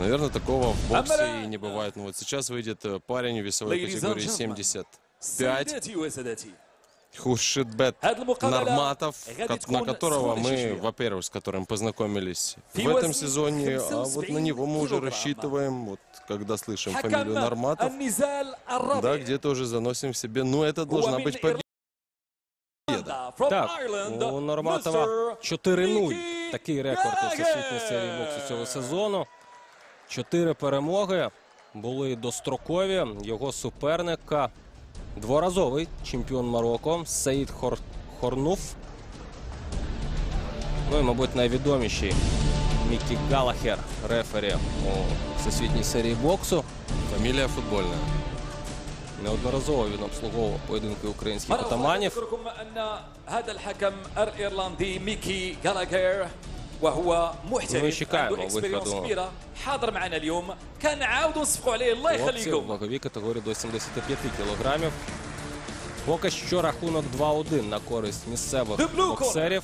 Наверное, такого в боксе и не бывает. Но вот сейчас выйдет э, парень в весовой категории 75. Хуршитбет Нарматов, на которого мы, во-первых, с которым познакомились в этом сезоне, а вот на него мы уже рассчитываем, вот когда слышим фамилию Нарматов, да, где тоже заносим в себе, но это должна быть победа. Так, у Норматова 4-0, такий рекорд у всесвітній серії боксу цього сезону. Чотири перемоги були дострокові. Його суперника дворазовий чемпіон Марокко Саїд Хор... Хорнуф. Ну і, мабуть, найвідоміший Мікі Галахер, рефері у всесвітній серії боксу. Фамілія футбольна. Неодноразово він обслуговував поєдинки українських атаманів. أذكركم أن هذا الحكم الإيرلندي ميكي جالاغير وهو محترف Ну, чекаємо عنده اكسبيريونس виходу. كبيرة حاضر معنا اليوم كان عاود نصفقوا عليه الله Хлопці в يخليكم ваговій категорії до 75 кілограмів. Поки що рахунок 2-1 на користь місцевих The blue боксерів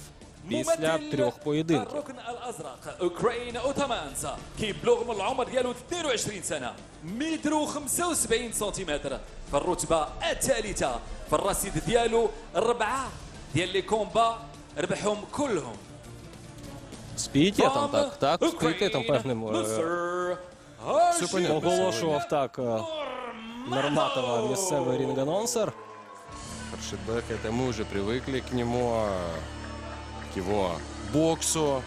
після ممثل трьох поєдинків. الركن الازرق اوكرين اوتامانسا كيبلغ من العمر ديالو 22 سنه متر و75 سنتيمتر في الرتبه الثالثه في الرصيد ديالو اربعه ديال لي كومبا ربحهم كلهم З пієтетом, так, так, з пієтетом певним е, Все понятно. оголошував так е, Норматова місцевий рінг-анонсер. Хуршидбек, это мы уже привыкли к нему, а, к его боксу,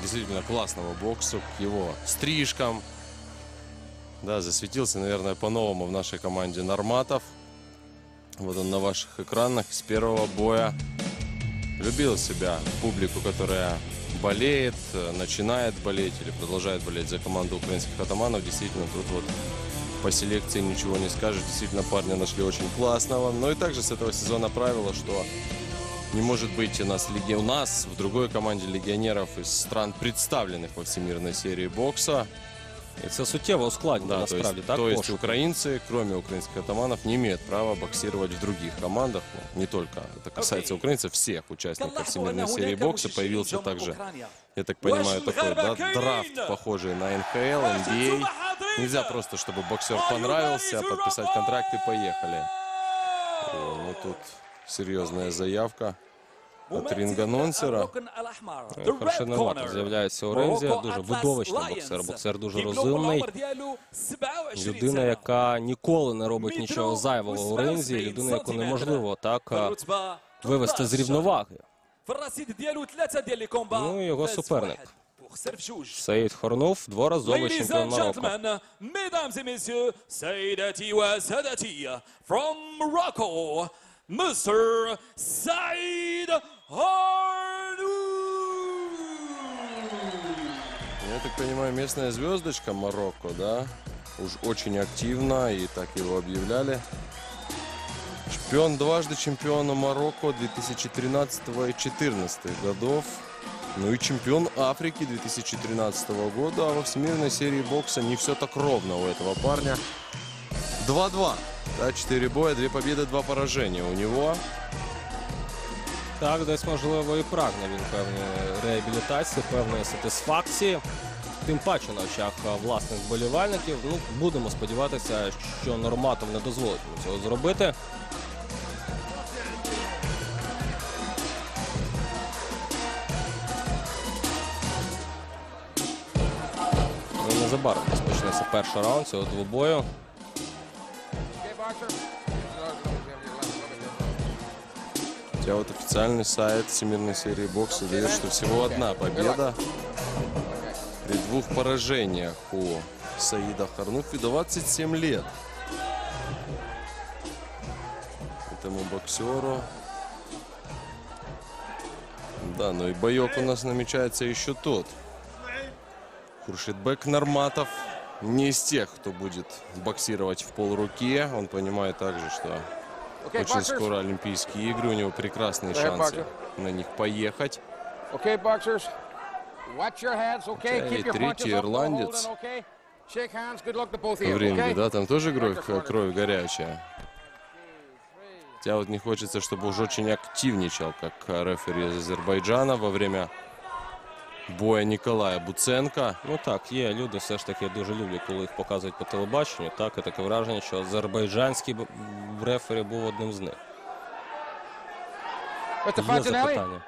действительно классному боксу, к его стрижкам. Да, засветился, наверное, по-новому в нашей команде Норматов. Вот он на ваших экранах с первого боя любил себя, публику, которая болеет, э, начинает болеть или продолжает болеть за команду украинских атаманов. Действительно, тут вот по селекции ничего не скажешь. Действительно, парня нашли очень классного. Но и также с этого сезона правило, что не может быть у нас, у нас в другой команде легионеров из стран, представленных во всемирной серии бокса. І це суттєво ускладнено, да, насправді. То так, то есть українці, крім українських атаманів, не мають права боксувати в других командах. Ну, не тільки це касається українців, всіх учасників всемирної серії бокса появился также, я так понимаю, такой да, драфт, похожий на НХЛ, NBA. Нельзя просто, чтобы боксер понравился, а подписать контракт и поехали. Ну тут серьезная заявка. От рінг-анонсера е, Харшенемата з'являється Орензія, дуже видовищний боксер. Боксер дуже розумний. Людина, яка ніколи не робить нічого зайвого у Орензії, людина, яку неможливо так е, вивести з рівноваги. Ну і його суперник. Саїд Хорнов, дворазовий чемпіон Марокко. Mesdames et messieurs, Saïdati wa Sadati from Morocco, Mr. Saïd Я так понимаю, местная звездочка Марокко, да? Уж очень активно, и так его объявляли. Чемпион дважды чемпиона Марокко 2013 и 2014 годов. Ну и чемпион Африки 2013 года. А во всемирной серии бокса не все так ровно у этого парня. 2-2. Да, 4 боя, 2 победы, 2 поражения у него. Так, десь можливо і прагне він певної реабілітації, певної сатисфакції. Тим паче на очах власних вболівальників. Ну, будемо сподіватися, що Норматов не дозволить йому цього зробити. Ну, незабаром розпочнеться перший раунд цього двобою. Хотя вот официальный сайт Всемирной серии бокса дает, что всего одна победа при двух поражениях у Саида Харнуфи 27 лет. Этому боксеру. Да, ну и боек у нас намечается еще тот. Хуршидбек Норматов не из тех, кто будет боксировать в полруке. Он понимает также, что очень скоро Олимпийские игры, у него прекрасные шансы на них поехать. Your третий ирландец. В ринге, да, там тоже кровь, кровь горячая. Хотя вот не хочется, чтобы уж очень активничал, как рефери из Азербайджана во время боя Николая Буценко. Ну так, є люди все ж таки дуже люблять, коли їх показують по телебаченню. Так, і таке враження, що азербайджанський рефері був одним з них. With Є запитання.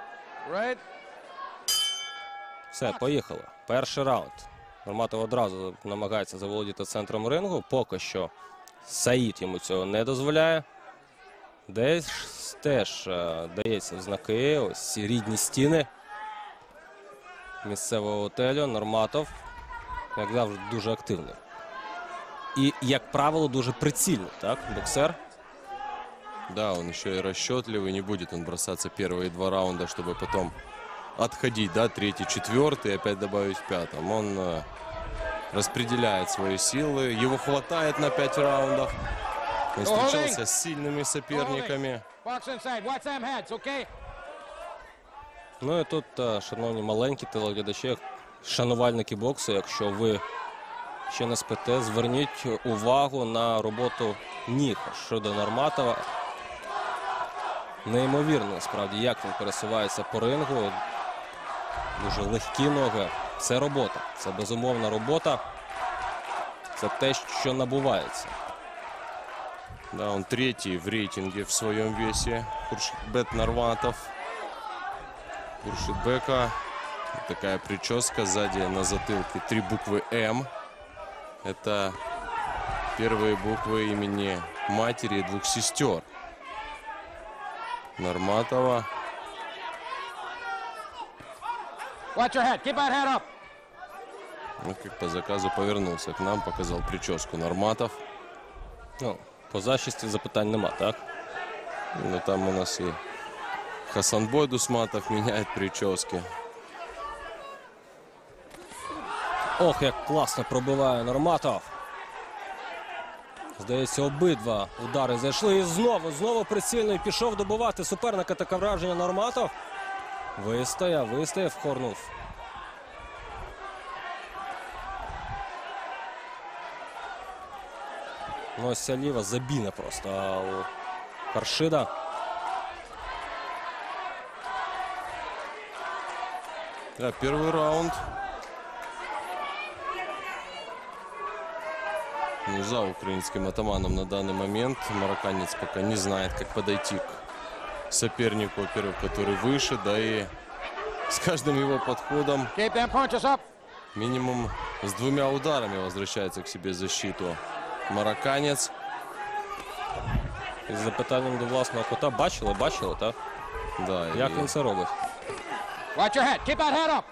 Все, поїхали. Перший раунд. Норматов одразу намагається заволодіти центром рингу. Поки що Саїд йому цього не дозволяє. Десь теж е, дається в знаки. Ось ці рідні стіни місцевого готелю. Норматов, як завжди, дуже активний. І, як правило, дуже прицільний, так, боксер. Да, он еще и расчетливый, не будет он бросаться первые два раунда, чтобы потом отходить, да, третий, четвертый, и опять добавить в пятом. Он э, распределяет свои силы, его хватает на пять раундов. Он Ой. встречался с сильными соперниками. Box inside. Watch them heads, okay? Ну і тут, е, шановні маленькі телеглядачі, шанувальники боксу, якщо ви ще не спите, зверніть увагу на роботу ніг щодо Норматова. Неймовірно, насправді, як він пересувається по рингу. Дуже легкі ноги. Це робота. Це безумовна робота. Це те, що набувається. Да, он третий в рейтинге в своем весе. Хуршитбек Нарватов. Хуршитбека. Такая прическа сзади на затылке. Три буквы М. Это первые буквы имени матери и двух сестер. Нарматова. Watch your head. Keep that head up. Ну, как по заказу повернулся к нам, показал прическу Нарматов. Ну, по защисті запитань нема, так? Ну, там у нас и Хасанбой Дусматов меняет прически. Ох, як класно пробиває Норматов. Здається, обидва удари зайшли. І знову, знову прицільно пішов добивати суперника. Таке враження Норматов. Вистояв, вистояв, хорнув. Ну, ось ця ліва забіна просто а у Харшида. Да, первый раунд. Ну, за украинским атаманом на данный момент. Марокканец пока не знает, как подойти к сопернику, во-первых, который выше, да и с каждым его подходом минимум с двумя ударами возвращается к себе защиту. Марокканец. Із запитанням до власного кота. Бачили, бачили, так? Да, Як и- він це робить? Watch your head. Keep that head up.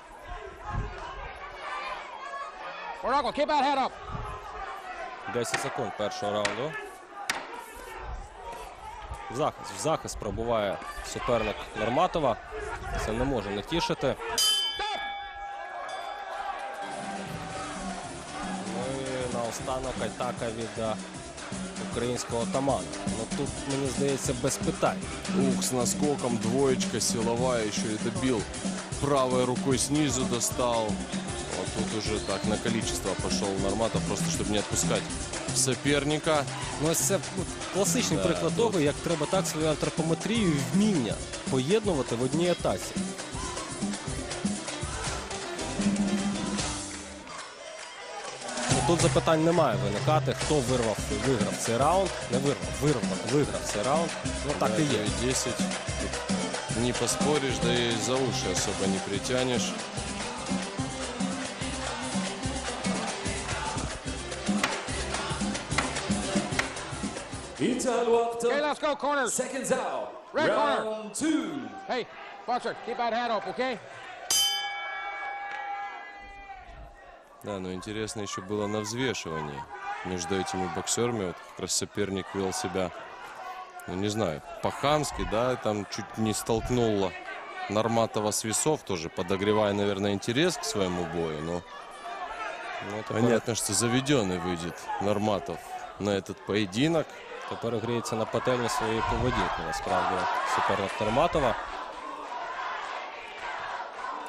Oracle, keep that head up. 10 секунд першого раунду. В захист, в захист пробуває суперник Норматова. Це не може не тішити. Ну і наостанок атака від е, українського атамана. Ну тут, мені здається, без питань. Ух, с наскоком, двоечка силовая, еще и добил. Правой рукой снизу достал. Вот тут уже так на количество пошел Норматов, просто чтобы не отпускать соперника. Ну, ось це класичний Да, приклад того, як треба так свою антропометрію і вміння поєднувати в одній атаці. тут запитань немає виникати, хто вирвав, виграв цей раунд. Не вирвав, вирвав, виграв цей раунд. Ну так і є. 10. Не поспориш, да і за уші особо не притянешь. Okay, let's go, corners. Seconds out. Red corner. Two. Hey, boxer, keep that head up, okay? Да, но интересно еще было на взвешивании между этими боксерами. Вот как раз соперник вел себя, ну не знаю, по-хамски, да, там чуть не столкнул Норматова с весов тоже, подогревая, наверное, интерес к своему бою. Но Ну, тепер, понятно, что заведенный выйдет Норматов на этот поединок. тепер гріється на пательні своєї поведінки, насправді, суперник Норматова.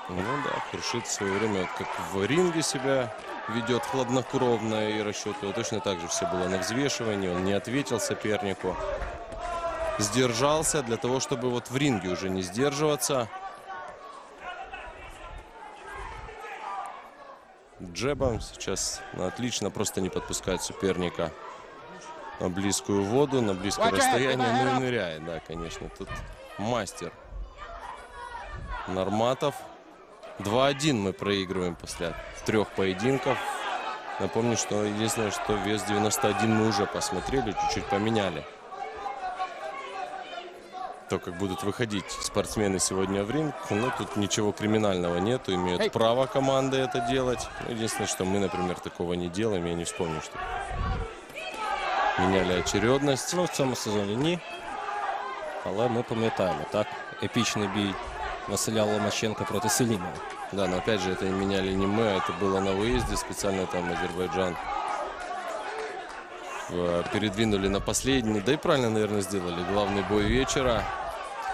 Ну да, Хуршит в свое время, как в ринге себя ведет хладнокровно и расчетливо. Точно так же все было на взвешивании. Он не ответил сопернику. Сдержался для того, чтобы вот в ринге уже не сдерживаться. джебом. Сейчас отлично просто не подпускает соперника на близкую воду, на близкое расстояние. Ну и ныряет, да, конечно. Тут мастер Норматов. 2-1 мы проигрываем после трех поединков. Напомню, что единственное, что вес 91 мы уже посмотрели, чуть-чуть поменяли. То, как будут выходить спортсмены сегодня в ринг, но тут ничего криминального нету, имеют Эй. право команды это делать. Ну, Единственное, что мы, например, такого не делаем, я не вспомню, что меняли очередность. Ну, в цьому сезоні ні. Але ми пам'ятаємо, так? Епічний бій Василя Ломаченка проти Селімова. Да, но опять же, это меняли не мы, а это было на выезде, специально там Азербайджан э, передвинули на последний. Да и правильно, наверное, сделали. Главный бой вечера.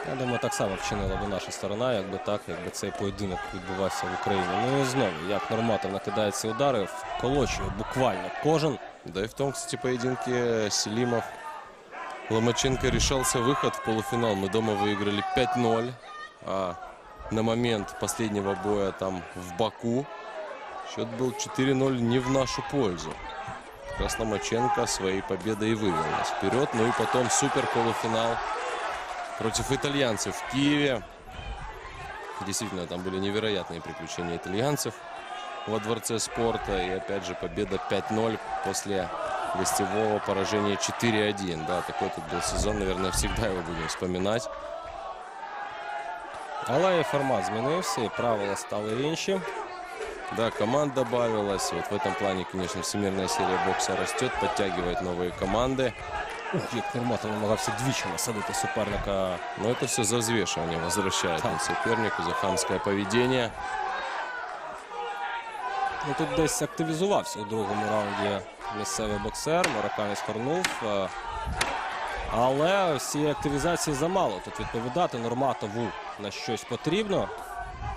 Я думаю, так само вчинила би наша сторона, якби так, якби цей поєдинок відбувався в Україні. Ну і знову, як Норматов накидає ці удари, вколочує буквально кожен. Да и в том, кстати, поединке Селимов Ломаченко решался выход в полуфинал. Мы дома выиграли 5-0. А на момент последнего боя там в Баку счет был 4-0 не в нашу пользу. Ломаченко своей победой и вывел нас вперед. Ну и потом супер полуфинал против итальянцев в Киеве. Действительно, там были невероятные приключения итальянцев во Дворце спорта. И опять же победа 5-0 после гостевого поражения 4-1. Да, такой тут был сезон. Наверное, всегда его будем вспоминать. Але і формат змінився, і правила стали інші. Да, команд добавилось. Вот в этом плане, конечно, всемирная серия бокса растет, подтягивает новые команды. Ух, як Норматов намагався двічі насадити суперника. Но это все за взвешивание возвращает он сопернику за хамское поведение. Ну, тут десь активізувався у другому раунді місцевий боксер. Марокканець хорнув. е, Але всієї активізації замало. Тут відповідати Норматову на щось потрібно.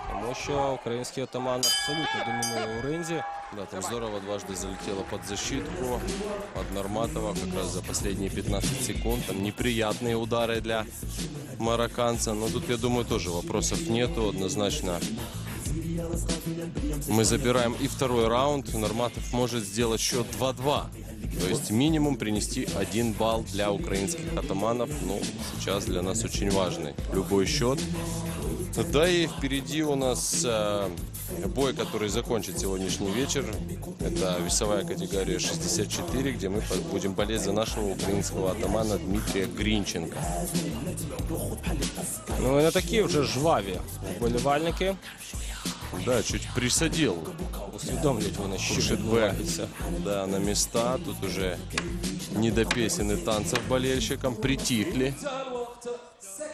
Тому що український отаман абсолютно домінує у ринзі. Да, там здорово дважды залетело под защитку от Норматова как раз за последние 15 секунд. Там неприятные удары для марокканца. Но тут, я думаю, тоже вопросов нету. Однозначно мы забираем и второй раунд. Норматов может сделать счет 2-2. То есть минимум принести один балл для украинских атаманов. Ну, сейчас для нас очень важный любой счет. Да и впереди у нас э, бой, который закончит сегодняшний вечер. Это весовая категория 64, где мы по- будем болеть за нашего украинского атамана Дмитрия Гринченко. Ну і не такі вже жваві вболівальники. Да, чуть присадил. Усвідомлять вони, що відбувається. Да, на места. Тут уже не до песен и танцев болельщикам. Притихли. Ну, Це,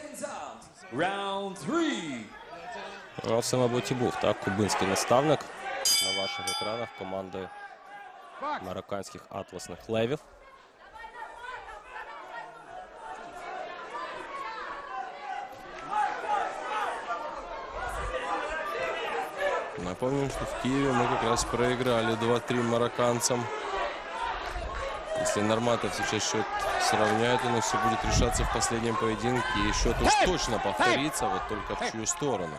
так? Кубинский наставник на ваших экранах команды марокканских атласных левів. Напомним, что в Киеве мы как раз проиграли 2-3 марокканцам. Если Норматов сейчас счет сравняет, у нас все будет решаться в последнем поединке. И счет уж точно повторится, вот только в чью сторону.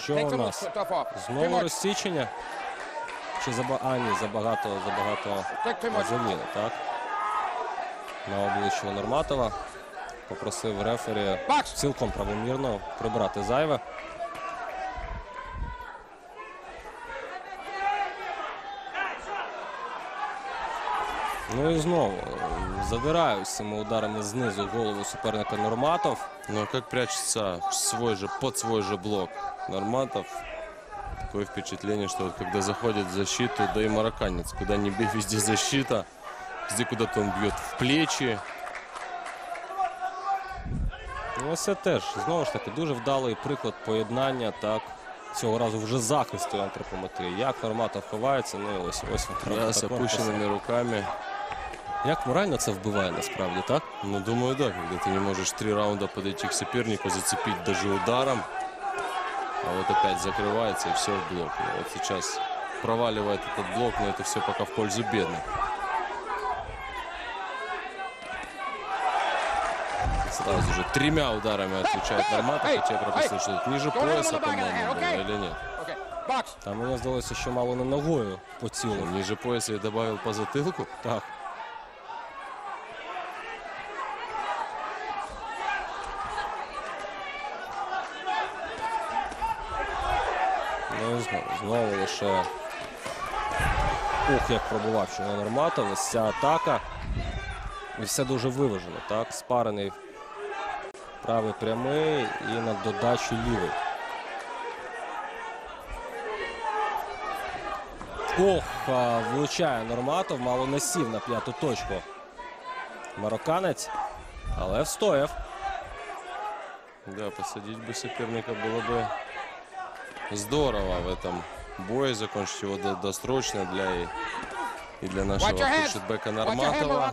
Що у нас? Знову розсічення. Чи заба... А, ні, забагато, забагато завіли, так? На обличчя Норматова. Попросив рефері цілком правомірно прибрати зайве. Ну і знову задирають цими ударами знизу голову суперника Норматов. Но Ну, как прячется свой же, под свой же блок Норматов. Такое впечатление, что вот когда заходит в защиту, да и марокканец, куда ни бей, везде защита. Везде куда-то он бьет в плечи. Ну, це теж знову ж таки дуже вдалий приклад поєднання. Так цього разу вже захисту антропометрії. Як Норматов ховається, ну і ось ось він так опущенными руками. Як морально це вбиває насправді, так? Ну, думаю, да, когда ты не можешь три раунда подойти к сопернику, зацепить даже ударом. А вот опять закрывается и все в блок. И вот сейчас проваливает этот блок, но это все пока в пользу бедных. Сразу же тремя ударами отвечает Норматов, хотя я пропустил, что тут ниже пояса, по-моему, было или нет. Okay. Box. Там мені здалося, що мало не ногою поцілив. Ниже пояса и добавил по затылку. Так. Ну і знову, знову лише. Ух, як пробував ще Норматов. Ось ця атака. І все дуже виважено, так? Спарений правий прямий і на додачу лівий. Ох, а, влучає Норматов, мало не сів на п'яту точку. Марокканець, але встояв. Да, посадить бы соперника было бы Здорово в этом бое. Закончить его до- досрочно для и, и для нашего head, Норматова.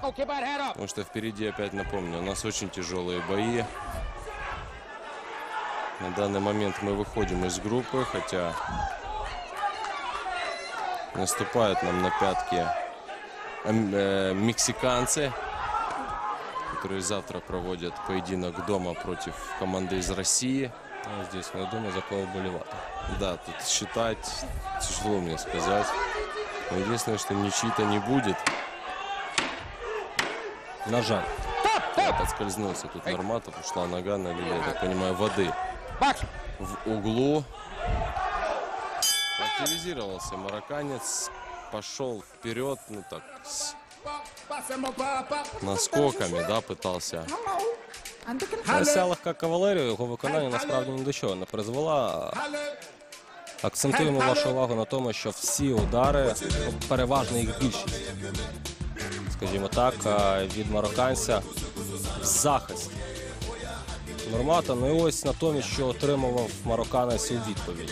Потому что впереди, опять напомню, у нас очень тяжелые бои. На данный момент мы выходим из группы, хотя наступают нам на пятки эм, э, мексиканцы, которые завтра проводят поединок дома против команды из России. Ну, здесь не думаю, за кого болівати. Да, тут считать тяжело мне сказать. Но единственное, что ничьи-то не будет. На жаль. Я подскользнулся тут Норматов, ушла нога, налили, я так понимаю, воды. Box. в углу. Активизировался марокканец, пошел вперед, ну так, с наскоками, да, пытался. Ось ця легка кавалерія, його виконання насправді ні до чого не призвела. Акцентуємо вашу увагу на тому, що всі удари, переважно їх більшість, скажімо так, від марокканця в захист. Нормата, ну і ось натомість, що отримував марокканець у відповідь.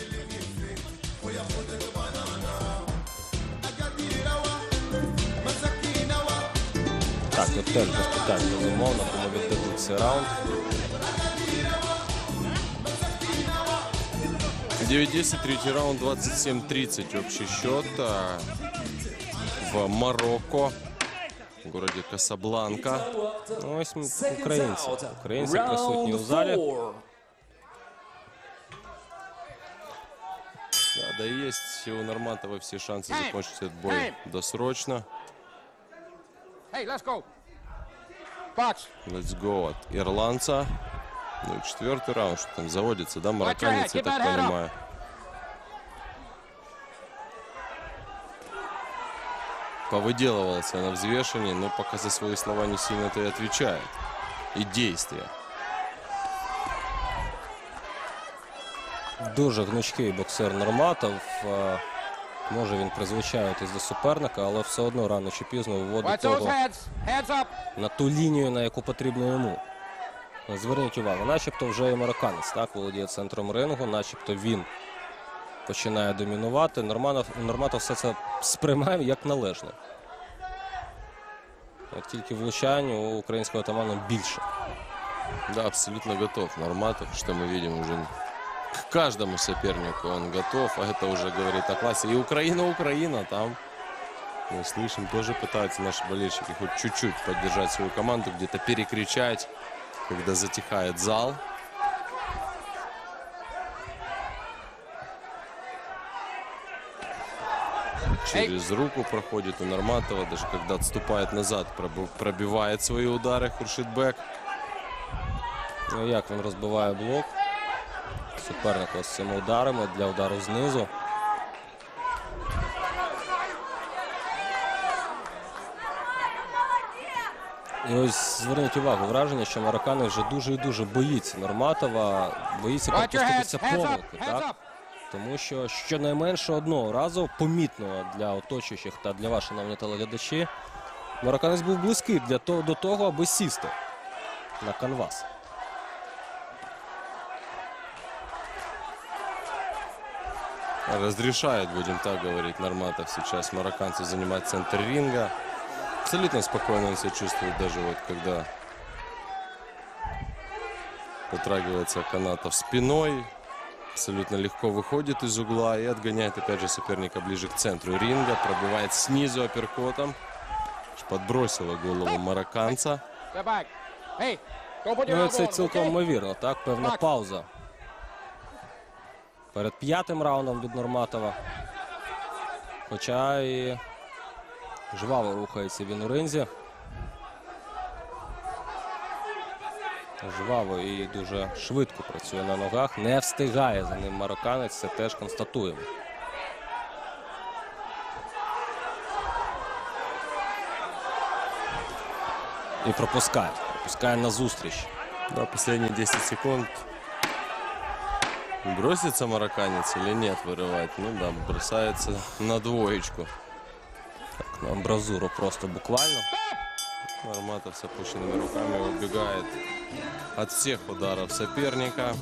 Так, тут теж без питань безумовно, кому віддадуть цей раунд. 9-10, третий раунд, 27-30 общий счет а, в Марокко, в городе Касабланка. Ну, ось м- Seconds українці. out. Українці присутні у Round залі. four. Да, да и есть у Норматова все шансы Hey! закончить этот бой Hey! досрочно. Hey, let's go. Box. Let's go от ирландца. Ну и четвертый раунд, что там заводится, да, марокканец, я keep так that head up. понимаю. Повыделывался на взвешивании, но пока за свои слова не сильно-то и отвечает. И действия. Дуже гнучкий боксер Норматов. Е, Може він призвичаїтись до суперника, але все одно рано чи пізно виводить Watch those того heads. Heads up. на ту лінію, на яку потрібно йому. Зверніть увагу, начебто вже і марокканець так володіє центром рингу, начебто він починає домінувати. Норматов, Норматов все це сприймає як належне. От тільки влучань у українського атамана більше. Да, абсолютно готов Норматов, что мы видим уже к каждому сопернику он готов, а это уже говорит о классе. И Украина, Украина там. Мы слышим, тоже пытаются наши болельщики хоть чуть-чуть поддержать свою команду, где-то перекричать, когда затихает зал. Через руку проходит у Норматова, даже когда отступает назад, пробивает свои удары Хуршитбек. Ну, як він розбиває блок. Суперника з цими ударами для удару знизу. І ось зверніть увагу, враження, що марокканець вже дуже і дуже боїться Норматова, боїться up. помилки. Так? Тому що щонайменше одного разу помітно для оточуючих та для вас, шановні телеглядачі, марокканець був близький для того, до того, аби сісти на канвас. Разрешает, будем так говорить, Норматов сейчас марокканцу занимать центр ринга. Абсолютно спокойно он себя чувствует, даже вот когда утрагивается канатов спиной. Абсолютно легко выходит из угла и отгоняет опять же соперника ближе к центру ринга. Пробивает снизу апперкотом. Подбросила голову марокканца. Step back. Hey, don't put your Ну, і elbow це on him, цілком okay? ймовірно, так? Певна Так. пауза. перед п'ятим раундом від Норматова. Хоча і жваво рухається він у ринзі. Жваво і дуже швидко працює на ногах. Не встигає за ним марокканець, це теж констатуємо. І пропускає. Пропускає на зустріч. Да, последние 10 секунд. Бросится марокканец или нет вырывать? Ну да, бросается на двоечку. Амбразуру просто буквально. Арматов с опущенными руками убегает от всех ударов соперника.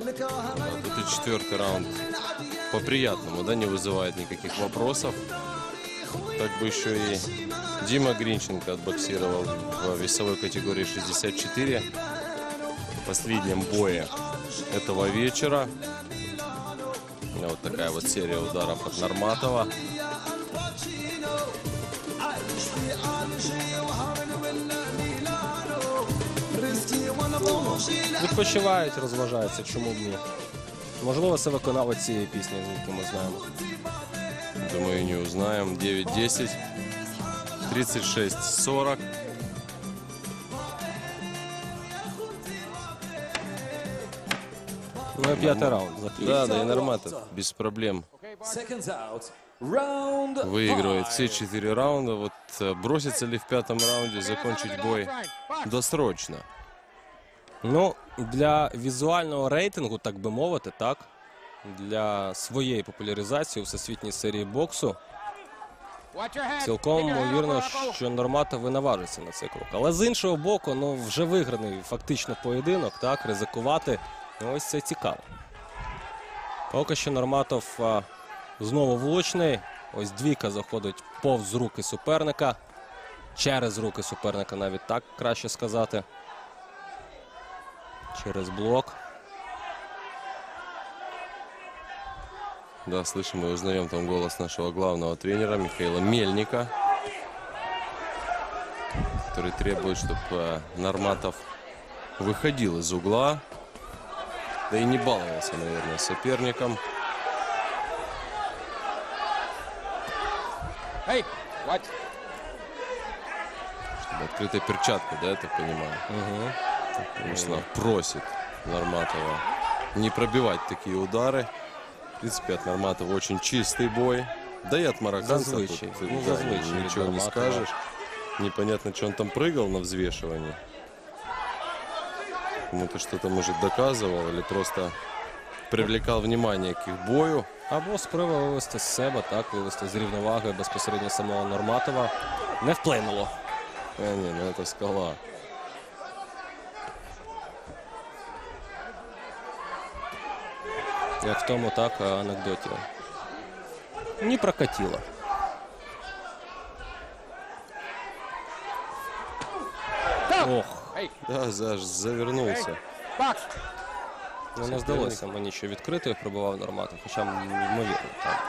И четвертый раунд по-приятному, да, не вызывает никаких вопросов. Так бы еще и Дима Гринченко отбоксировал в весовой категории 64 в последнем бое этого вечера. Вот такая вот серия ударов от Норматова. Відпочивають, розважаються, чому б ні. Можливо, це виконавець цієї пісні, звідки ми знаємо. Думаю, не узнаем. 9-10. 36-40. Ну і п'ятий раунд. Да, заключний. да, и Норматов без проблем Seconds out. Round выигрывает five. все четыре раунда. Вот э, бросится ли в пятом раунде закончить бой досрочно? Ну, для візуального рейтингу, так би мовити, так. Для своєї популяризації у всесвітній серії боксу цілком ймовірно, що Норматов і наважиться на цей крок. Але з іншого боку, ну вже виграний фактично поєдинок, так, ризикувати. Ну, ось це цікаво. Поки що Норматов а, знову влучний. Ось двійка заходить повз руки суперника. Через руки суперника, навіть так краще сказати. Через блок. Да, слышим и узнаем там голос нашего главного тренера Михаила Мельника, который требует, чтобы Норматов выходил из угла, да и не баловался, наверное, соперником. Hey, what? Чтобы открытой перчаткой, да, я так понимаю? Угу. Конечно, просит Норматова не пробивать такие удары. В принципе, от Норматова очень чистый бой. Да и от марокканца Зазвичай. тут, Ну, да, зазвичай від ничего не скажешь. Непонятно, что он там прыгал на взвешивании. Кому-то что-то, может, доказывал или просто привлекал внимание к их бою. Або спроба вивести з себе, так, вивести з рівноваги безпосередньо самого Норматова. Не вплинуло. А, не, ну это скала. Як в тому, так, анекдоті. Не прокатило. Ох, Hey, Да, Заш завернулся. box. ну не здалося мені, що відкритою пробував Норматов, хоча м, ймовірно. Так.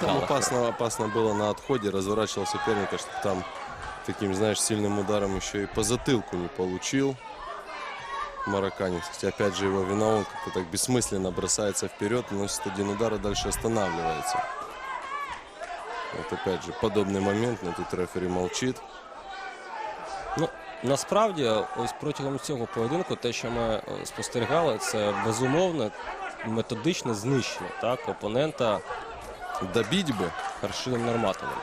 Там Дало опасно, опасно было на отходе, разворачивал соперника, чтобы там таким, знаешь, сильным ударом еще и по затылку не получил. Марокканец. Хотя, опять же, его вина, он как-то так бессмысленно бросается вперед, наносит один удар и дальше останавливается. Вот опять же, подобный момент, но тут рефери молчит. Ну, насправді, ось протягом цього поєдинку, те, що ми е, спостерігали, це безумовне методичне знищення так, опонента Добить бы, Харшином Норматовим.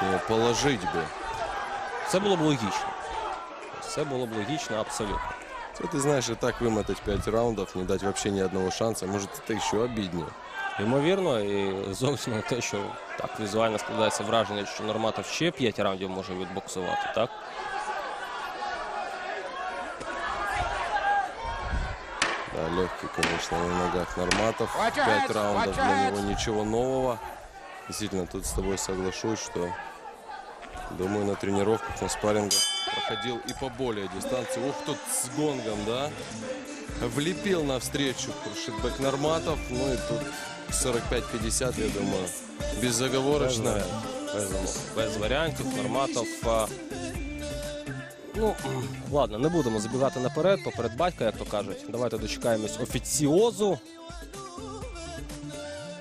точнее, положить бы. Це було б логічно. Це було б логічно абсолютно. Це, ты знаешь, и так вымотать 5 раундов, не дать вообще ни одного шанса, может, это еще обиднее. Ймовірно, і зовсім не те, що так візуально складається враження, що Норматов ще 5 раундів може відбоксувати, так? Да, легкий, конечно, на ногах Норматов. Watch your Пять heads, раундов watch your для него heads. ничего нового. Действительно, тут с тобой соглашусь, что думаю, на тренировках, на спаррингах проходил и по более дистанции. Ух, тут с гонгом, да? Влепил навстречу Крушитбек Норматов. Ну и тут 45-50, я думаю, безоговорочно. Без, без варіантів. Норматов. а, Ну, ладно, не будемо забігати наперед, поперед батька, як то кажуть. Давайте дочекаємось офіціозу.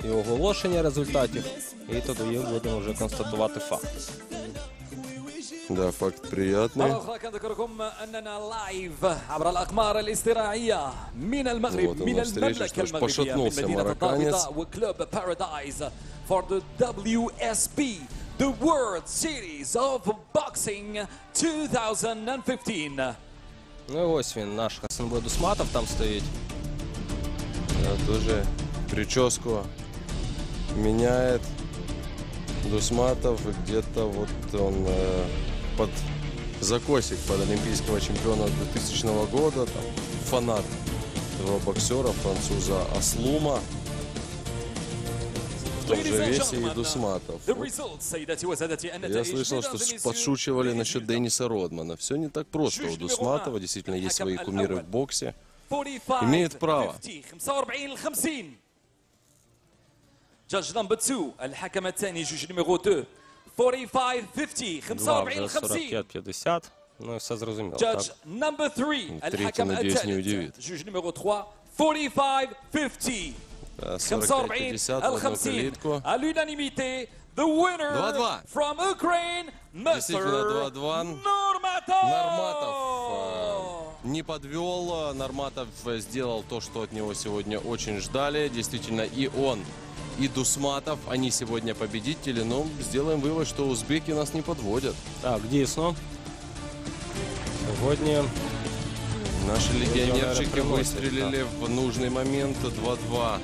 і оголошення результатів. І тоді будемо вже констатувати факт. Да, факт приятный. Вот он встреча, что ж, пошатнулся марокканец. The World Series of Boxing 2015. Ну і ось він, наш Хасанбой Дусматов там стоит. Да, тоже прическу меняет Дусматов. Где-то вот он... Э под закосик под олимпийского чемпиона 2000 года. Там, фанат этого боксера, француза Аслума. В том Ladies же and весе и gentlemen, Дусматов. The Вот results, سيداتي وسادتي Я النتائج слышал, что Mesdames et подшучивали messieurs, насчет Денниса Родмана. Все не так просто. У Дусматова действительно есть свои кумиры в боксе. 45 имеет право. 50 45 50 جادج نمبر 2 الحكم الثاني جوج نيميرو 2 45, 50, 45, 50. 50. Ну, все зрозуміло. Judge number three. Третій, надіюсь, не удивит. Judge number 3, 45, 50. 45-50, одну the winner 2 -2. from Ukraine, Mr. 2-2. Норматов! Норматов не подвел. Норматов сделал то, что от него сегодня очень ждали. Действительно, и он и Дусматов, они сегодня победители. Но сделаем вывод, что узбеки нас не подводят. Так, дійсно. Сьогодні Наши легионерчики выстрелили в нужный момент. 2-2.